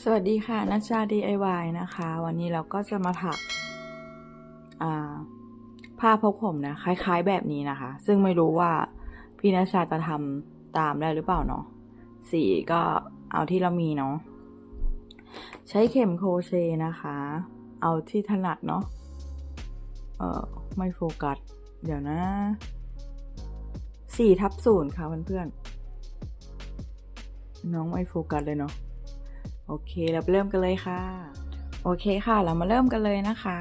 สวัสดีค่ะนัชชา DIY นะคะ วันนี้เราก็จะมาถักผ้าพกผมนะคล้าย ๆ แบบนี้นะคะ ซึ่งไม่รู้ว่าพี่นัชชาจะทำตามได้หรือเปล่าเนาะสีก็เอาที่เรามีเนาะใช้เข็มโครเชต์นะคะ เอาที่ถนัดเนาะเออไม่โฟกัส เดี๋ยวนะสี่ทับศูนย์ค่ะเพื่อนๆน้องไม่โฟกัสเลยเนาะ โอเคเราเริ่มกันเลยค่ะ โอเคค่ะ เรามาเริ่มกันเลยนะคะ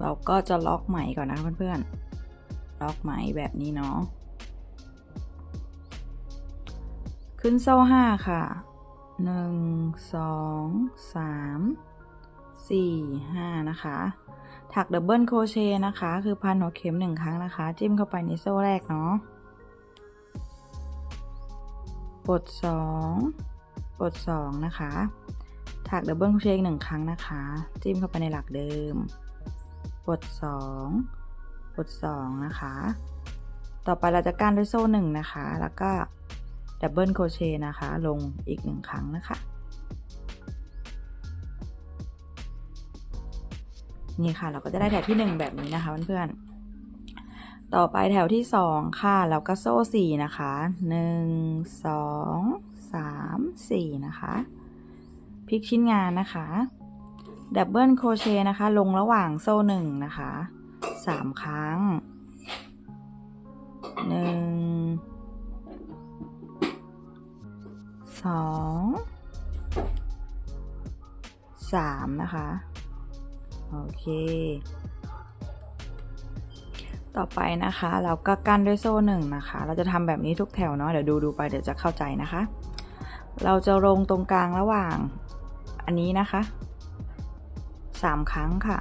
เราก็จะล็อกไหมก่อนนะเพื่อนๆ ล็อกไหมแบบนี้เนาะ ขึ้นโซ่ห้าค่ะหนึ่งสองสามสี่ห้านะคะ ถักดับเบิลโครเชต์นะคะ คือพันหัวเข็มหนึ่งครั้งนะคะ จิ้มเข้าไปในโซ่แรกเนาะ ปลดสอง ปลดสองนะคะถักดับเบิลโครเชต์หนึ่งครั้งนะคะ จิ้มเข้าไปในหลักเดิมปลดสองปลดสองนะคะ ต่อไปเราจะก้านด้วยโซ่หนึ่งนะคะ แล้วก็ดับเบิลโครเชต์นะคะ ลงอีกหนึ่งครั้งนะคะ นี่ค่ะ เราก็จะได้แถวที่หนึ่งแบบนี้นะคะเพื่อนๆต่อไปแถวที่สองค่ะเราก็โซ่สี่นะคะหนึ่ งสามสี่นะคะพลิกชิ้นงานนะคะดับเบิลโครเชต์นะคะ ลงระหว่างโซ่หนึ่งนะคะสามครั้งหนึ่งสองสามนะคะ โอเค ต่อไปนะคะ เราก็กั้นด้วยโซ่หนึ่งนะคะ เราจะทำแบบนี้ทุกแถวเนาะเดี๋ยวดูดูไปเดี๋ยวจะเข้าใจนะคะ เราจะลงตรงกลางระหว่าง อันนี้นะคะสามครั้งค่ะ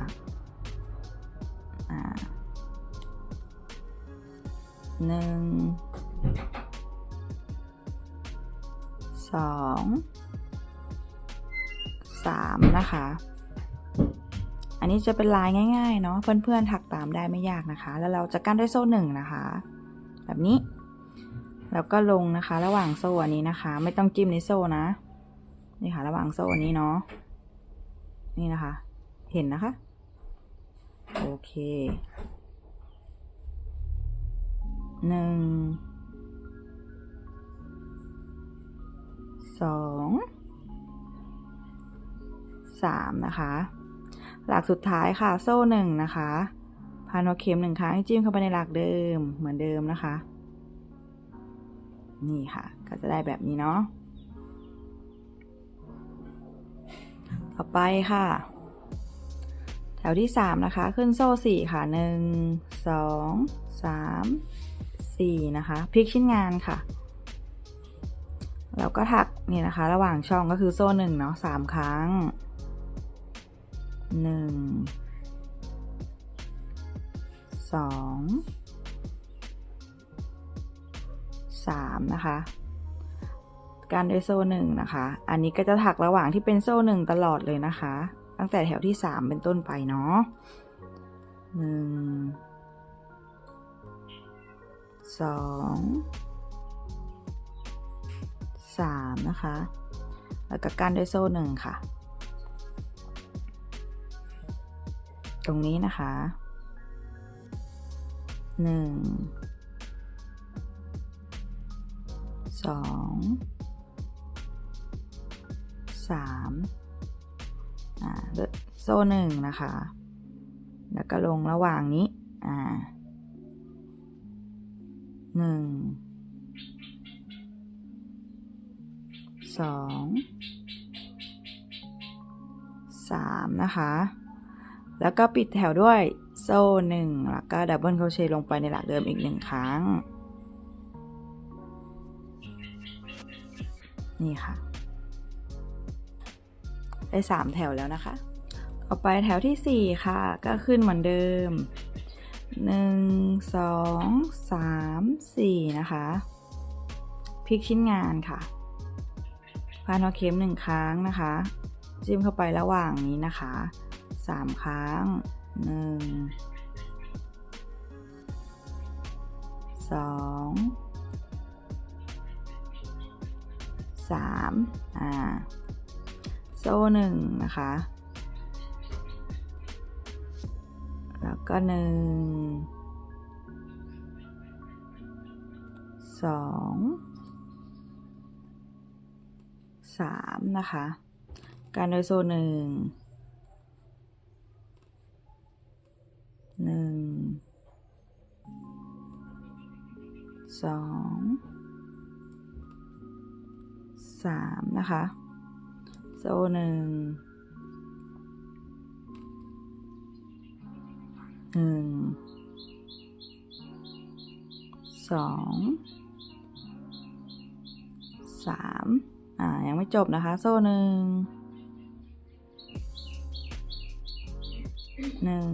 หนึ่งสองสามนะคะ อันนี้จะเป็นลายง่าย ๆ เนาะเพื่อนๆถักตามได้ไม่ยากนะคะ แล้วเราจะกั้นด้วยโซ่หนึ่งนะคะ แบบนี้ แล้วก็ลงนะคะ ระหว่างโซ่อันนี้นะคะ ไม่ต้องจิ้มในโซ่นะ นี่ค่ะ ระหว่างโซ่อันนี้เนาะนี่นะคะ เห็นนะคะ โอเคหนึ่งสองสามนะคะ หลักสุดท้ายค่ะ โซ่หนึ่งนะคะพันหัวเข็มหนึ่งครั้งจิ้มเข้าไปในหลักเดิมเหมือนเดิมนะคะ นี่ค่ะ ก็จะได้แบบนี้เนาะ ต่อไปค่ะ แถวที่สามนะคะ ขึ้นโซ่สี่ค่ะหนึ่งสองสามสี่นะคะ พลิกชิ้นงานค่ะ แล้วก็ถักนี่นะคะ ระหว่างช่องก็คือโซ่หนึ่งเนาะสามครั้งหนึ่ งสามนะคะ การด้วยโซ่หนึ่งนะคะ อันนี้ก็จะถักระหว่างที่เป็นโซ่หนึ่งตลอดเลยนะคะ ตั้งแต่แถวที่สามเป็นต้นไปเนาะหนึ่งสองสามนะคะ แล้วก็กั้นด้วยโซ่หนึ่งค่ะ ตรงนี้นะคะหนึ่ง สองสามอ่าโซ่หนึ่งนะคะ แล้วก็ลงระหว่างนี้ อ่าหนึ่งสองสามนะคะ แล้วก็ปิดแถวด้วยโซ่หนึ่งแล้วก็ดับเบิลโครเชต์ลงไปในหลักเดิมอีกหนึ่งครั้ง นี่ค่ะ ได้สามแถวแล้วนะคะ ต่อไปแถวที่สี่ค่ะ ก็ขึ้นเหมือนเดิมหนึ่งสองสามสี่นะคะ พลิกชิ้นงานค่ะพันหัวเข็มหนึ่งครั้งนะคะ จิ้มเข้าไประหว่างนี้นะคะสามครั้งหนึ่ งสองสามอ่าโซ่หนึ่งนะคะ แล้วก็หนึ่งสองสามนะคะ การโดยโซ่หนึ่งหนึ่งสอง สามนะคะ โซ่หนึ่งหนึ่งสองสามอ่า ยังไม่จบนะคะ โซ่หนึ่งหนึ่ง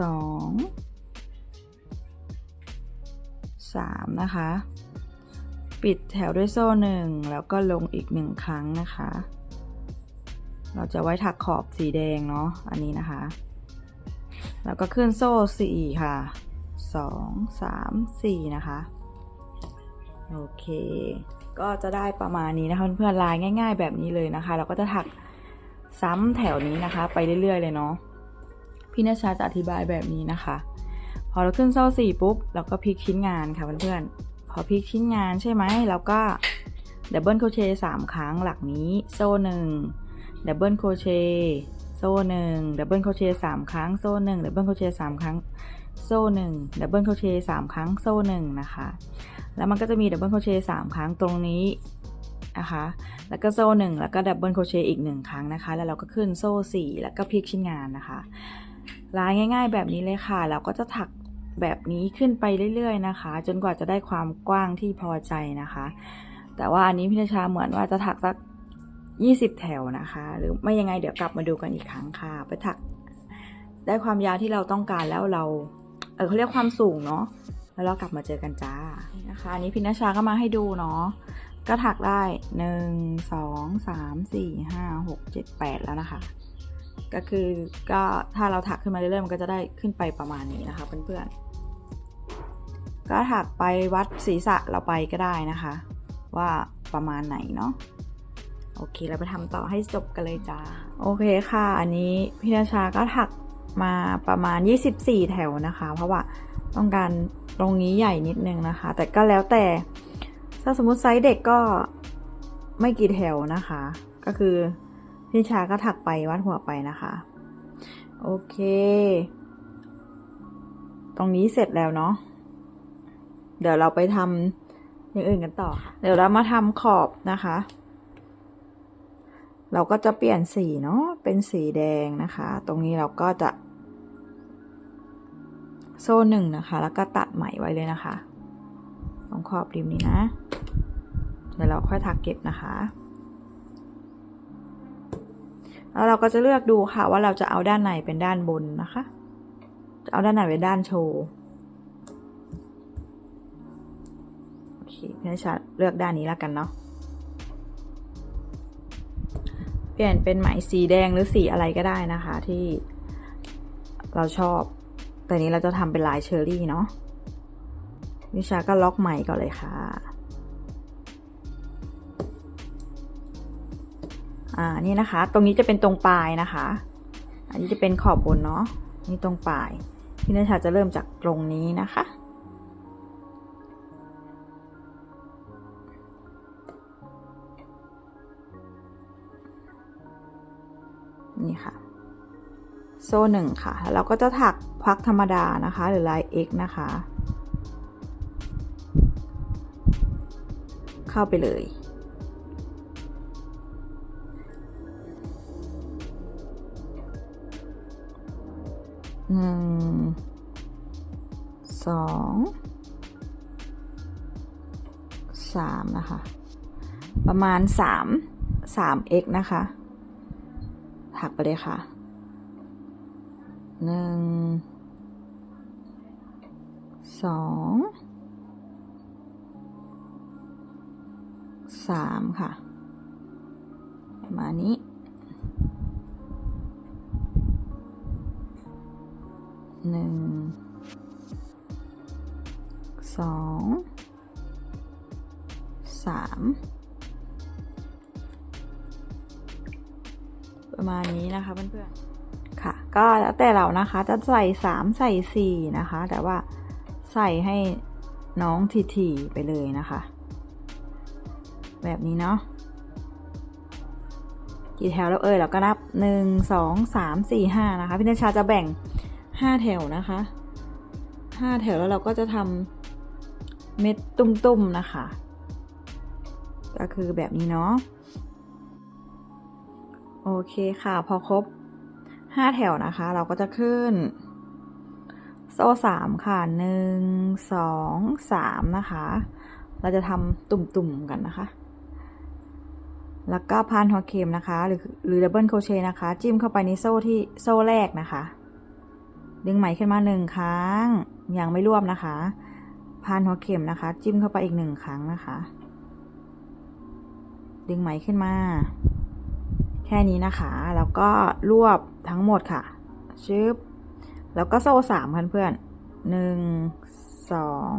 สอง สามนะคะ ปิดแถวด้วยโซ่หนึ่งแล้วก็ลงอีกหนึ่งครั้งนะคะ เราจะไว้ถักขอบสีแดงเนาะอันนี้นะคะ แล้วก็ขึ้นโซ่สี่ค่ะสองสามสี่นะคะ โอเคก็จะได้ประมาณนี้นะคะเพื่อนๆลายง่าย ๆ แบบนี้เลยนะคะ เราก็จะถักซ้ำแถวนี้นะคะ ไปเรื่อยๆเลยเนาะพี่นชาจะอธิบายแบบนี้นะคะ พอเราขึ้นโซ่สี่ปุ๊บ เราก็พลิกชิ้นงานค่ะเพื่อนๆพอพลิกชิ้นงานใช่ไหมเราก็ดับเบิลโครเชต์สามครั้งหลักนี้โซ่หนึ่งดับเบิลโครเชต์โซ่หนึ่งดับเบิลโครเชต์สามครั้งโซ่หนึ่งดับเบิลโครเชต์สามครั้งโซ่หนึ่งดับเบิลโครเชต์สามครั้งโซ่หนึ่งนะคะ แล้วมันก็จะมีดับเบิลโครเชต์สามครั้งตรงนี้นะคะแล้วก็โซ่หนึ่งแล้วก็ดับเบิลโครเชต์อีกหนึ่งครั้งนะคะ แล้วเราก็ขึ้นโซ่สี่แล้วก็พลิกชิ้นงานนะคะลายง่าย ๆ แบบนี้เลยค่ะ เราก็จะถัก แบบนี้ขึ้นไปเรื่อยๆนะคะ จนกว่าจะได้ความกว้างที่พอใจนะคะ แต่ว่าอันนี้พี่นชาเหมือนว่าจะถักสัก 20 แถวนะคะ หรือไม่ยังไงเดี๋ยวกลับมาดูกันอีกครั้งค่ะ ไปถักได้ความยาวที่เราต้องการแล้วเรา เออเขาเรียกความสูงเนาะแล้วเรากลับมาเจอกันจ้านะคะอันนี้พี่นชาก็มาให้ดูเนาะก็ถักได้หนึ่งสองสามสี่ห้าหกเจ็ดแปดแล้วนะคะ ก็คือก็ถ้าเราถักขึ้นมาเรื่อยๆมันก็จะได้ขึ้นไปประมาณนี้นะคะเพื่อนๆ ก็ถักไปวัดศีรษะเราไปก็ได้นะคะ ว่าประมาณไหนเนาะโอเค เราไปทำต่อให้จบกันเลยจ้าโอเคค่ะ อันนี้พี่นาชาก็ถักมาประมาณ 24 แถวนะคะ เพราะว่าต้องการตรงนี้ใหญ่นิดนึงนะคะ แต่ก็แล้วแต่ถ้าสมมติไซส์เด็กก็ไม่กี่แถวนะคะ ก็คือพี่ชาก็ถักไปวัดหัวไปนะคะ โอเค ตรงนี้เสร็จแล้วเนาะ เดี๋ยวเราไปทำอย่างอื่นกันต่อค่ะเดี๋ยวเรามาทำขอบนะคะ เราก็จะเปลี่ยนสีเนาะเป็นสีแดงนะคะ ตรงนี้เราก็จะ โซ่หนึ่งนะคะ แล้วก็ตัดไหมไว้เลยนะคะตรงขอบริมนี้นะเดี๋ยวเราค่อยถักเก็บนะคะแล้วเราก็จะเลือกดูค่ะว่าเราจะเอาด้านไหนเป็นด้านบนนะคะ จะเอาด้านไหนเป็นด้านโชว์ อเคพี่อนชาเลือกด้านนี้แล้วกันเนาะเปลี่ยนเป็นไหมสีแดงหรือสีอะไรก็ได้นะคะที่เราชอบ แต่นี้เราจะทำเป็นลายเชอร์รี่เนาะนิชาก็ล็อกไหมก่อนเลยค่ะ อ่า นี่นะคะ ตรงนี้จะเป็นตรงปลายนะคะ อันนี้จะเป็นขอบบนเนาะ นี่ตรงปลาย พี่นชาจะเริ่มจากตรงนี้นะคะ โซ่หนึ่งค่ะแล้วเราก็จะถักควักธรรมดานะคะ หรือลาย X นะคะ เข้าไปเลย หนึ่ง สอง สามนะคะ ประมาณสามสาม x นะคะ ถักไปเลยค่ะ หนึ่งสองสามค่ะประมาณนี้ หนึ่ง สอง สาม ประมาณนี้นะคะเพื่อนๆ ก็แล้วแต่เรานะคะจะใส่สามใส่สี่นะคะ แต่ว่าใส่ให้น้องทีๆไปเลยนะคะ แบบนี้เนาะกี่แถวแล้วเอ่ยเราก็นับหนึ่งสองสามสี่ห้านะคะพี่นชาจะแบ่งห้าแถวนะคะห้าแถวแล้วเราก็จะทำเม็ดตุ้มๆนะคะ ก็คือแบบนี้เนาะโอเคค่ะ พอครบ ห้าแถวนะคะ เราก็จะขึ้น โซ่สามค่ะหนึ่งสองสามนะคะ เราจะทำตุ่มๆกันนะคะ แล้วก็พันหัวเข็มนะคะ หรือหรือดับเบิลโคเชนะคะ จิ้มเข้าไปในโซ่ที่โซ่แรกนะคะ ดึงไหมขึ้นมาหนึ่งครั้งยังไม่รวบนะคะพันหัวเข็มนะคะ จิ้มเข้าไปอีกหนึ่งครั้งนะคะ ดึงไหมขึ้นมา แค่นี้นะคะ แล้วก็รวบทั้งหมดค่ะชึบแล้วก็โซ่สามเพื่อนๆหนึ่งสอง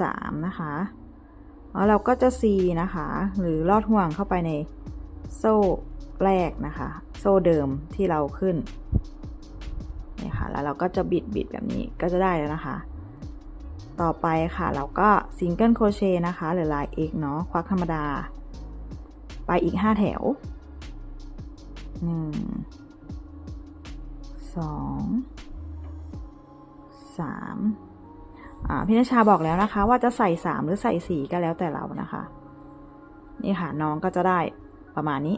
สามนะคะแล้วเราก็จะซีนะคะ หรือลอดห่วงเข้าไปในโซ่แรกนะคะ โซ่เดิมที่เราขึ้นนี่ค่ะ แล้วเราก็จะบิดบิดแบบนี้ก็จะได้แล้วนะคะ ต่อไปค่ะ เราก็ซิงเกิลโครเชต์นะคะ หรือลาย X เนาะควักธรรมดา ไปอีก 5 แถว หนึ่งสองสามอ่าพี่นชาบอกแล้วนะคะ ว่าจะใส่สามหรือใส่สี่ก็แล้วแต่เรานะคะ นี่ค่ะน้องก็จะได้ประมาณนี้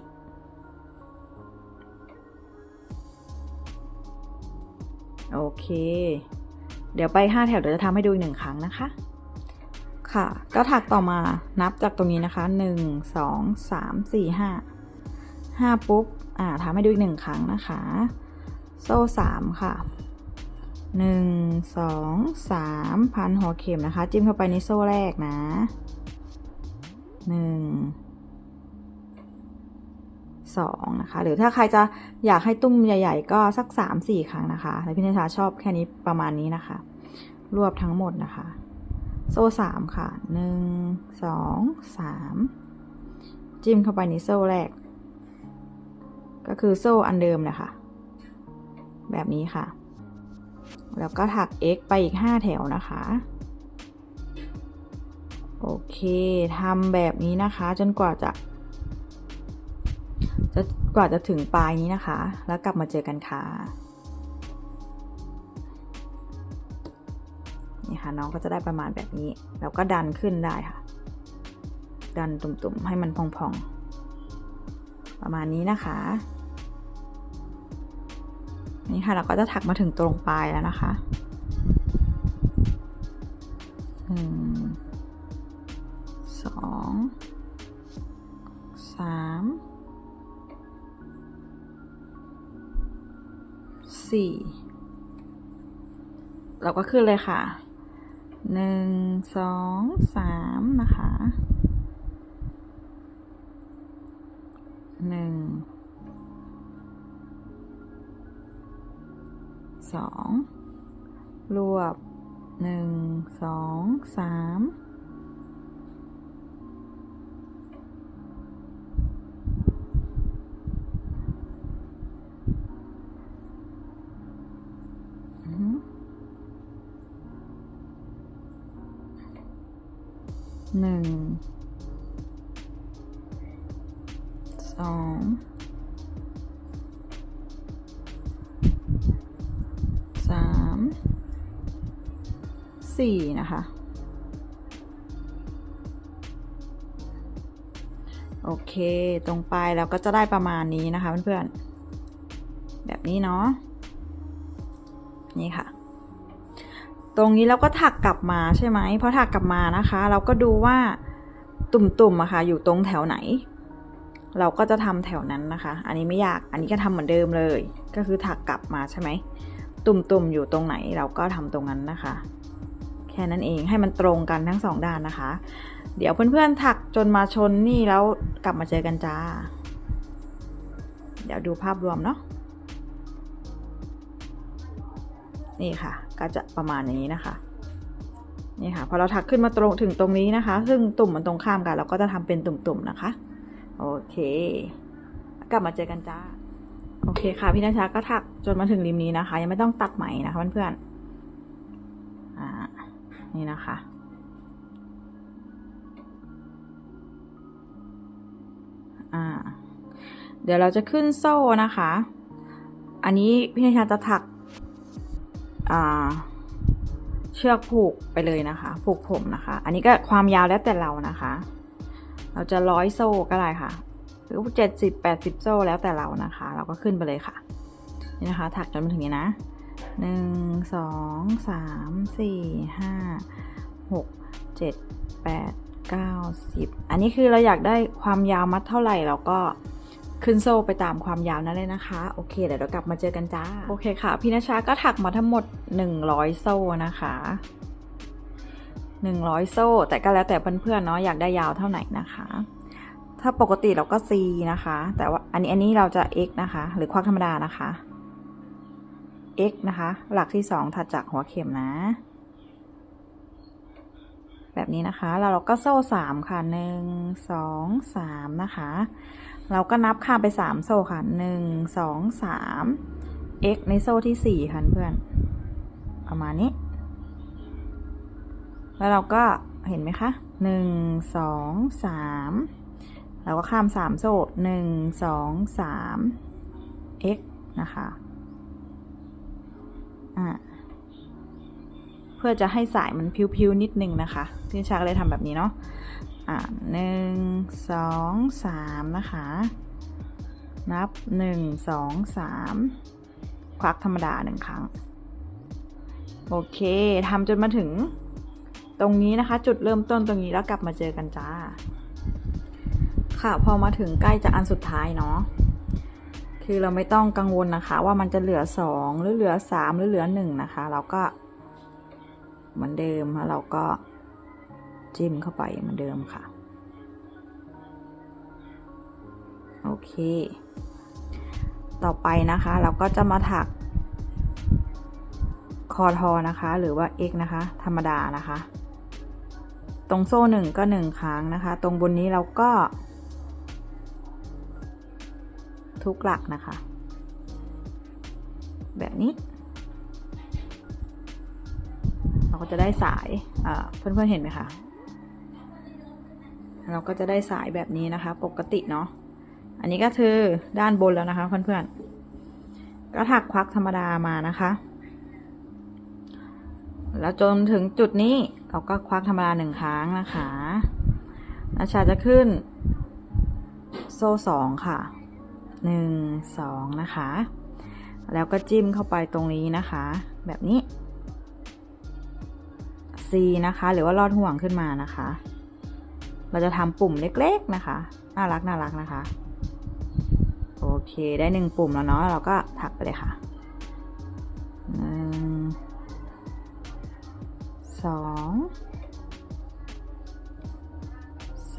โอเค เดี๋ยวไปห้าแถวเดี๋ยวจะทำให้ดูอีกหนึ่งครั้งนะคะ ค่ะ ก็ถักต่อมานับจากตรงนี้นะคะหนึ่งสองสามสี่ห้าห้าปุ๊บ อ่าทำให้ดูอีกหนึ่งครั้งนะคะ โซ่สามค่ะหนึ่งสองสามพันหัวเข็มนะคะ จิ้มเข้าไปในโซ่แรกนะหนึ่งสองนะคะ หรือถ้าใครจะอยากให้ตุ้มใหญ่ ๆ ก็สักสามสี่ครั้งนะคะแต่พี่นิชาชอบแค่นี้ประมาณนี้นะคะ รวบทั้งหมดนะคะ โซ่สามค่ะหนึ่งสองสามจิ้มเข้าไปในโซ่แรก ก็คือโซ่อันเดิมเลยค่ะ แบบนี้ค่ะ แล้วก็ถัก x ไปอีก 5 แถวนะคะ โอเคทำแบบนี้นะคะ จนกว่าจะจะกว่าจะถึงปลายนี้นะคะ แล้วกลับมาเจอกันค่ะนี่ค่ะน้องก็จะได้ประมาณแบบนี้ แล้วก็ดันขึ้นได้ค่ะ ดันตุ่มๆให้มันพองๆ ประมาณนี้นะคะนี่ค่ะเราก็จะถักมาถึงตรงปลายแล้วนะคะหนึ่งสองสามสี่เราก็ขึ้นเลยค่ะหนึ่งสองสามนะคะ หนึ่งสองรวบหนึ่งสองสามหนึ่ง องสามสี่นะคะ โอเคตรงปลายเราก็จะได้ประมาณนี้นะคะเพื่อนๆ แบบนี้เนาะ นี่ค่ะ ตรงนี้เราก็ถักกลับมาใช่ไหมพอถักกลับมานะคะ เราก็ดูว่าตุ่มๆอะค่ะ อยู่ตรงแถวไหน เราก็จะทำแถวนั้นนะคะ อันนี้ไม่ยาก อันนี้ก็ทำเหมือนเดิมเลย ก็คือถักกลับมาใช่ไหม ตุ่มๆอยู่ตรงไหนเราก็ทำตรงนั้นนะคะ แค่นั้นเอง ให้มันตรงกันทั้งสองด้านนะคะ เดี๋ยวเพื่อนๆถักจนมาชนนี่แล้วกลับมาเจอกันจ้า เดี๋ยวดูภาพรวมเนาะ นี่ค่ะ ก็จะประมาณนี้นะคะนี่ค่ะพอเราถักขึ้นมาตรงถึงตรงนี้นะคะ ซึ่งตุ่มมันตรงข้ามกัน เราก็จะทำเป็นตุ่มๆนะคะ โอเค กลับมาเจอกันจ้า โอเคค่ะ พี่นาชาก็ถักจนมาถึงริมนี้นะคะ ยังไม่ต้องตัดไหมนะคะเพื่อนๆอ่า นี่นะคะ่า เดี๋ยวเราจะขึ้นโซ่นะคะ อันนี้พี่นาชาจะถักเชือกผูกไปเลยนะคะ ผูกผมนะคะ อันนี้ก็ความยาวแล้วแต่เรานะคะ เราจะร้อยโซ่ก็ได้ค่ะ หรือเจ็ดสิบแปดสิบโซ่แล้วแต่เรานะคะ เราก็ขึ้นไปเลยค่ะ นี่นะคะ ถักจนมาถึงนี้นะหนึ่งสองสามสี่ห้าหกเจ็ดแปดเก้าสิบอันนี้คือเราอยากได้ความยาวมัดเท่าไหร่เราก็ขึ้นโซ่ไปตามความยาวนั้นเลยนะคะ โอเค เดี๋ยวเรากลับมาเจอกันจ้า โอเคค่ะ พี่นชาก็ถักมาทั้งหมด 100 โซ่นะคะ 100 โซ่ แต่ก็แล้วแต่เพื่อนๆเนาะอยากได้ยาวเท่าไหร่นะคะ ถ้าปกติเราก็ C นะคะ แต่ว่าอันนี้อันนี้เราจะ X นะคะ หรือควักธรรมดานะคะ X นะคะ หลักที่ 2 ถัดจากหัวเข็มนะ แบบนี้นะคะ แล้วเราก็โซ่สามค่ะหนึ่งสองสามนะคะ เราก็นับข้ามไปสามโซ่ค่ะหนึ่งสองสาม x ในโซ่ที่สี่ค่ะเพื่อน ประมาณนี้ แล้วเราก็เห็นไหมคะหนึ่งสองสามเราก็ข้ามสามโซ่หนึ่งสองสาม x นะคะอ่าเพื่อจะให้สายมันพิวๆนิดนึงนะคะพี่ชาก็เลยทำแบบนี้เนาะอ่าหนึ่งสองสามนะคะ นับหนึ่งสองสามควักธรรมดาหนึ่งครั้ง โอเคทำจนมาถึง ตรงนี้นะคะ จุดเริ่มต้นตรงนี้แล้วกลับมาเจอกันจ้า ค่ะพอมาถึงใกล้จะอันสุดท้ายเนาะคือเราไม่ต้องกังวลนะคะ ว่ามันจะเหลือสองหรือเหลือสามหรือเหลือหนึ่งนะคะ เราก็เหมือนเดิมแล้วเราก็จิ้มเข้าไปเหมือนเดิมค่ะ โอเค ต่อไปนะคะ เราก็จะมาถักคอทอนะคะ หรือว่า x นะคะ ธรรมดานะคะ ตรงโซ่หนึ่งก็หนึ่งครั้งนะคะ ตรงบนนี้เราก็ ทุกหลักนะคะ แบบนี้ เราก็จะได้สายเพื่อนๆเห็นไหมคะเราก็จะได้สายแบบนี้นะคะ ปกติเนาะอันนี้ก็คือด้านบนแล้วนะคะเพื่อนๆ ก็ถักควักธรรมดามานะคะ แล้วจนถึงจุดนี้ เราก็ควักธรรมดาหนึ่งครั้งนะคะนาชาจะขึ้น โซ่สองค่ะหนึ่งสองนะคะ แล้วก็จิ้มเข้าไปตรงนี้นะคะ แบบนี้ C นะคะ หรือว่าลอดห่วงขึ้นมานะคะ เราจะทำปุ่มเล็กๆนะคะ น่ารักน่ารักนะคะ โอเค ได้หนึ่งปุ่มแล้วเนาะ เราก็ถักไปเลยค่ะหนึ สอง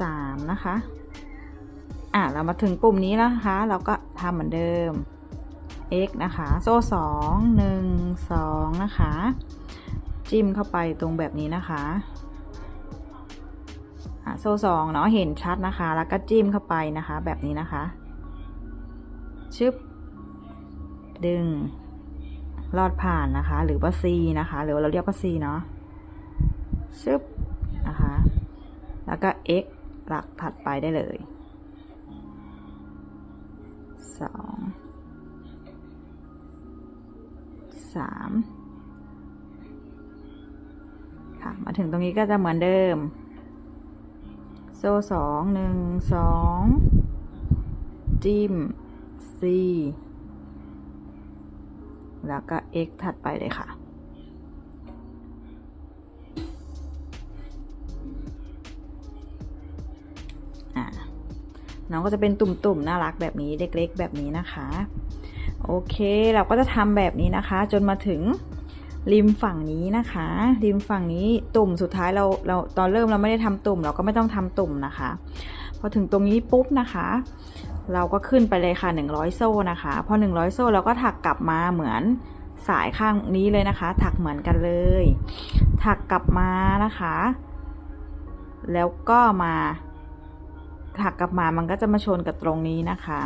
สามนะคะ อะ เรามาถึงปุ่มนี้แล้วนะคะ เราก็ทำเหมือนเดิม x นะคะ โซ่สองหนึ่งสองนะคะ จิ้มเข้าไปตรงแบบนี้นะคะโซ่สองเนาะเห็นชัดนะคะ แล้วก็จิ้มเข้าไปนะคะ แบบนี้นะคะ ชึบ ดึง ลอดผ่านนะคะ หรือว่า C นะคะ หรือเราเรียกว่า C เนาะ ชึบนะคะ แล้วก็ x หลักถัดไปได้เลยสองสามค่ะ มาถึงตรงนี้ก็จะเหมือนเดิม โซ่สองหนึ่งสองจิ้ม C แล้วก็ x ถัดไปเลยค่ะ น้องก็จะเป็นตุ่มๆน่ารักแบบนี้เล็กๆ แบบนี้นะคะ โอเคเราก็จะทำแบบนี้นะคะ จนมาถึงริมฝั่งนี้นะคะ ริมฝั่งนี้ตุ่มสุดท้ายเราเราตอนเริ่มเราไม่ได้ทำตุ่ม เราก็ไม่ต้องทำตุ่มนะคะ พอถึงตรงนี้ปุ๊บนะคะ เราก็ขึ้นไปเลยค่ะ 100 โซ่นะคะ พอ 100 โซ่เราก็ถักกลับมาเหมือนสายข้างนี้เลยนะคะ ถักเหมือนกันเลย ถักกลับมานะคะ แล้วก็มา ถักกลับมามันก็จะมาชนกับตรงนี้นะคะ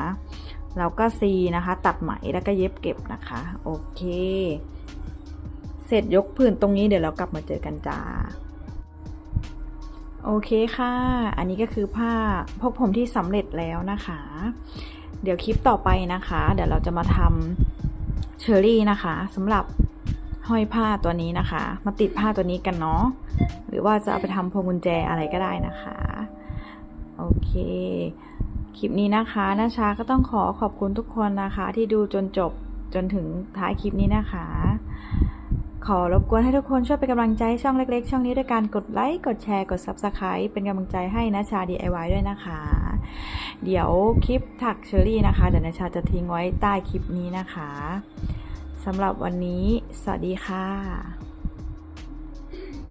แล้วก็ C นะคะ ตัดไหมแล้วก็เย็บเก็บนะคะ โอเค เสร็จยกผืนตรงนี้เดี๋ยวเรากลับมาเจอกันจ้าโอเคค่ะ อันนี้ก็คือผ้าพกผมที่สำเร็จแล้วนะคะ เดี๋ยวคลิปต่อไปนะคะ เดี๋ยวเราจะมาทำเชอรี่นะคะสำหรับห้อยผ้าตัวนี้นะคะ มาติดผ้าตัวนี้กันเนาะหรือว่าจะเอาไปทำพวงกุญแจอะไรก็ได้นะคะ โอเค คลิปนี้นะคะนาชาก็ต้องขอขอบคุณทุกคนนะคะ ที่ดูจนจบจนถึงท้ายคลิปนี้นะคะ ขอรบกวนให้ทุกคนช่วยเป็นกำลังใจช่องเล็ก ๆ ช่องนี้ด้วยการกดไลค์กดแชร์กด Subscribe เป็นกำลังใจให้นาชา DIY ด้วยนะคะ เดี๋ยวคลิปถักเชอรี่นะคะเดี๋ยวนาชาจะทิ้งไว้ใต้คลิปนี้นะคะสำหรับวันนี้ สวัสดีค่ะ